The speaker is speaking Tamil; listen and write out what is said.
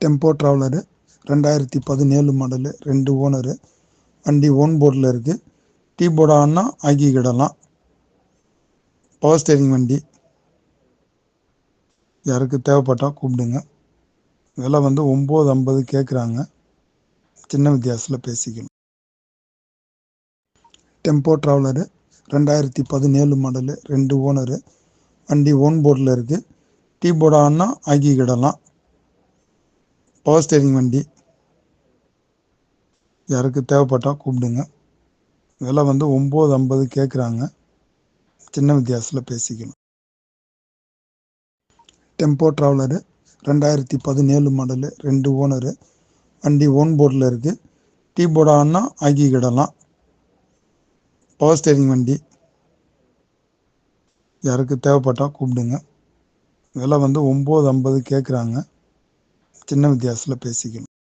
டெம்போ ட்ராவலரு ரெண்டாயிரத்தி பதினேழு மாடலு ரெண்டு ஓனரு வண்டி ஓன் போர்டில் இருக்குது டீ போர்டு ஆனா ஆக்கிக்கிடலாம் பவர் ஸ்டேரிங் வண்டி. யாருக்கு தேவைப்பட்டால் கூப்பிடுங்க. விலை வந்து ஒம்பது ஐம்பது கேட்குறாங்க. சின்ன வித்தியாசத்தில் பேசிக்கணும். டெம்போ ட்ராவலரு ரெண்டாயிரத்தி பதினேழு மாடலு ரெண்டு ஓனரு வண்டி ஓன் போர்டில் இருக்குது டீ போர்டு ஆனா ஆக்கிக்கிடலாம் பவர் ஸ்டேரிங் வண்டி. யாருக்கு தேவைப்பட்டால் கூப்பிடுங்க. விலை வந்து ஒம்பது ஐம்பது கேட்குறாங்க சின்ன வித்தியாசத்தில் பேசிக்கணும். டெம்போ ட்ராவலரு ரெண்டாயிரத்தி பதினேழு மாடலு ரெண்டு ஓனரு வண்டி ஓன் போர்டில் இருக்குது டீ போர்டு ஆக்கிக்கிடலாம் பவர் ஸ்டேரிங் வண்டி. யாருக்கு தேவைப்பட்டால் கூப்பிடுங்க. விலை வந்து ஒம்பது ஐம்பது கேட்குறாங்க சின்ன வித்தியாசத்தில் பேசிக்கணும்.